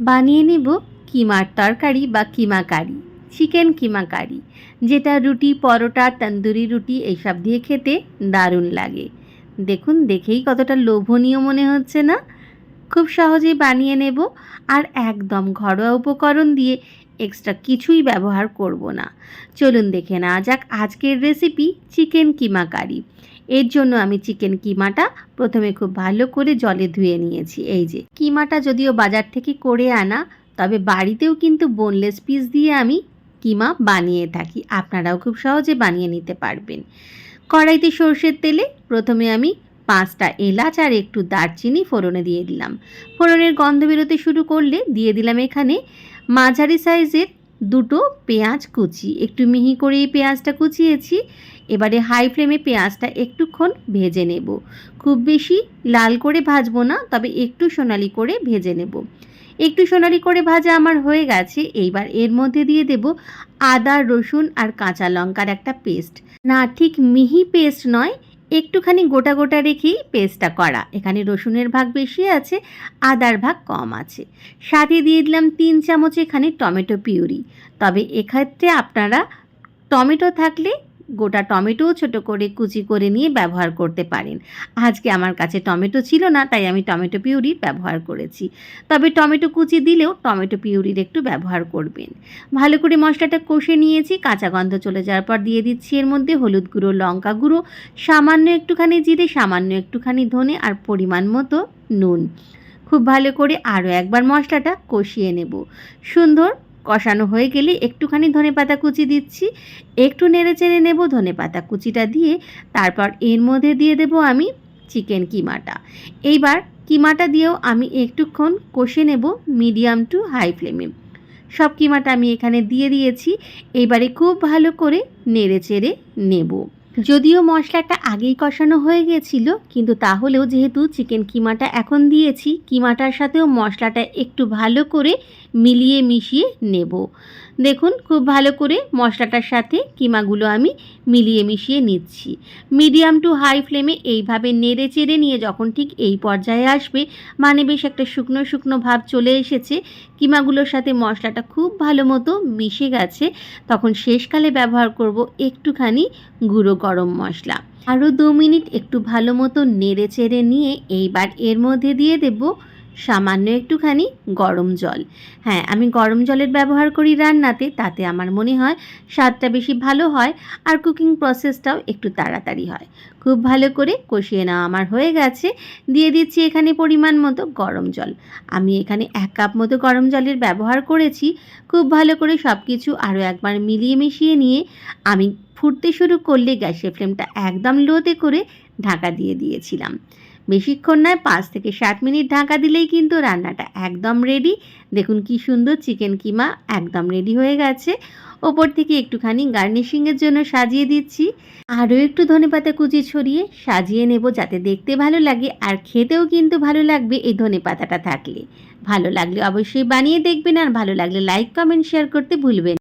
বানিয়ে নেব কিমার তরকারি বা কিমা কারি চিকেন কিমা কারি যেটা রুটি, পরোটা, তন্দুরি রুটি এইসব দিয়ে খেতে দারুণ লাগে। দেখুন, দেখেই কতটা লোভনীয় মনে হচ্ছে না? খুব সহজেই বানিয়ে নেব আর একদম ঘরোয়া উপকরণ দিয়ে এক্সট্রা কিছুই ব্যবহার করব না। চলুন দেখে নেওয়া যাক আজকের রেসিপি চিকেন কিমা কারি এর জন্য আমি চিকেন কিমাটা প্রথমে খুব ভালো করে জলে ধুয়ে নিয়েছি। এই যে, কিমাটা যদিও বাজার থেকে করে আনা, তবে বাড়িতেও কিন্তু বোনলেস পিস দিয়ে আমি কিমা বানিয়ে থাকি। আপনারাও খুব সহজে বানিয়ে নিতে পারবেন। কড়াইতে সর্ষের তেলে প্রথমে আমি পাঁচটা এলাচ আর একটু দারচিনি ফোড়নে দিয়ে দিলাম। ফোড়নের গন্ধ বেরোতে শুরু করলে দিয়ে দিলাম এখানে মাঝারি সাইজের দুটো পেঁয়াজ কুচি। একটু মিহি করে এই পেঁয়াজটা কুচিয়েছি। এবারে হাই ফ্লেমে পেঁয়াজটা একটুক্ষণ ভেজে নেব। খুব বেশি লাল করে ভাজবো না, তবে একটু সোনালি করে ভেজে নেব। একটু সোনালি করে ভাজা আমার হয়ে গেছে। এইবার এর মধ্যে দিয়ে দেব আদা, রসুন আর কাঁচা লঙ্কার একটা পেস্ট। না, ঠিক মিহি পেস্ট নয় একটুখানি গোটা গোটা রেখেই পেস্টটা করা। এখানে রসুনের ভাগ বেশি আছে, আদার ভাগ কম আছে। সাথে দিয়ে দিলাম তিন চামচ এখানে টমেটো পিউরি। তবে এক্ষেত্রে আপনারা টমেটো থাকলে গোটা টমেটোও ছোট করে কুচি করে নিয়ে ব্যবহার করতে পারেন। আজকে আমার কাছে টমেটো ছিল না, তাই আমি টমেটো পিউরির ব্যবহার করেছি। তবে টমেটো কুচি দিলেও টমেটো পিউরির একটু ব্যবহার করবেন। ভালো করে মশলাটা কষে নিয়েছি, কাঁচা গন্ধ চলে যাওয়ার পর দিয়ে দিচ্ছি এর মধ্যে হলুদ গুঁড়ো, লঙ্কা গুঁড়ো, সামান্য একটুখানি জিরে, সামান্য একটুখানি ধনে আর পরিমাণ মতো নুন। খুব ভালো করে আরও একবার মশলাটা কষিয়ে নেব। সুন্দর কষানো হয়ে গেলে একটুখানি ধনে পাতা কুচি দিচ্ছি। একটু নেড়ে চেড়ে নেব ধনে পাতা কুচিটা দিয়ে তারপর এর মধ্যে দিয়ে দেব আমি চিকেন কিমাটা। এইবার কিমাটা দিয়েও আমি একটুক্ষণ কষে নেব মিডিয়াম টু হাই ফ্লেমে। সব কিমাটা আমি এখানে দিয়ে দিয়েছি। এইবারে খুব ভালো করে নেড়ে চেড়ে নেব। যদিও মশলাটা আগেই কষানো হয়ে গেছিল, কিন্তু তাহলেও যেহেতু চিকেন কিমাটা এখন দিয়েছি, কিমাটার সাথেও মশলাটা একটু ভালো করে মিলিয়ে মিশিয়ে নেব। দেখুন, খুব ভালো করে মশলাটার সাথে কিমাগুলো আমি মিলিয়ে মিশিয়ে নিচ্ছি। মিডিয়াম টু হাই ফ্লেমে এইভাবে নেড়ে চেড়ে নিয়ে যখন ঠিক এই পর্যায়ে আসবে মানে বেশ একটা শুকনো শুকনো ভাব চলে এসেছে কিমাগুলোর সাথে মশলাটা খুব ভালো মতো মিশে গেছে, তখন শেষকালে ব্যবহার করব একটুখানি গুঁড়ো গরম মশলা। আরও দু মিনিট একটু ভালো মতো নেড়ে চেড়ে নিয়ে এইবার এর মধ্যে দিয়ে দেব সামান্য একটুখানি গরম জল। হ্যাঁ আমি গরম জলের ব্যবহার করি রান্নাতে, তাতে আমার মনে হয় স্বাদটা বেশি ভালো হয় আর কুকিং প্রসেসটাও একটু তাড়াতাড়ি হয়। খুব ভালো করে কষিয়ে নেওয়া আমার হয়ে গেছে। দিয়ে দিচ্ছি এখানে পরিমাণ মতো গরম জল। আমি এখানে এক কাপ মতো গরম জলের ব্যবহার করেছি। খুব ভালো করে সব কিছু আরও একবার মিলিয়ে মিশিয়ে নিয়ে আমি ফুটতে শুরু করলে গ্যাসের ফ্লেমটা একদম লোতে করে ঢাকা দিয়ে দিয়েছিলাম। বেশিক্ষণ নয়, পাঁচ থেকে সাত মিনিট ঢাকা দিলেই কিন্তু রান্নাটা একদম রেডি দেখুন কি সুন্দর চিকেন কিমা একদম রেডি হয়ে গেছে। ওপর থেকে একটুখানি গার্নিশিংয়ের জন্য সাজিয়ে দিচ্ছি। আরও একটু ধনেপাতা কুচি ছড়িয়ে সাজিয়ে নেব যাতে দেখতে ভালো লাগে আর খেতেও কিন্তু ভালো লাগবে এই ধনেপাতাটা থাকলে। ভালো লাগলে অবশ্যই বানিয়ে দেখবেন আর ভালো লাগলে লাইক কমেন্ট শেয়ার করতে ভুলবেন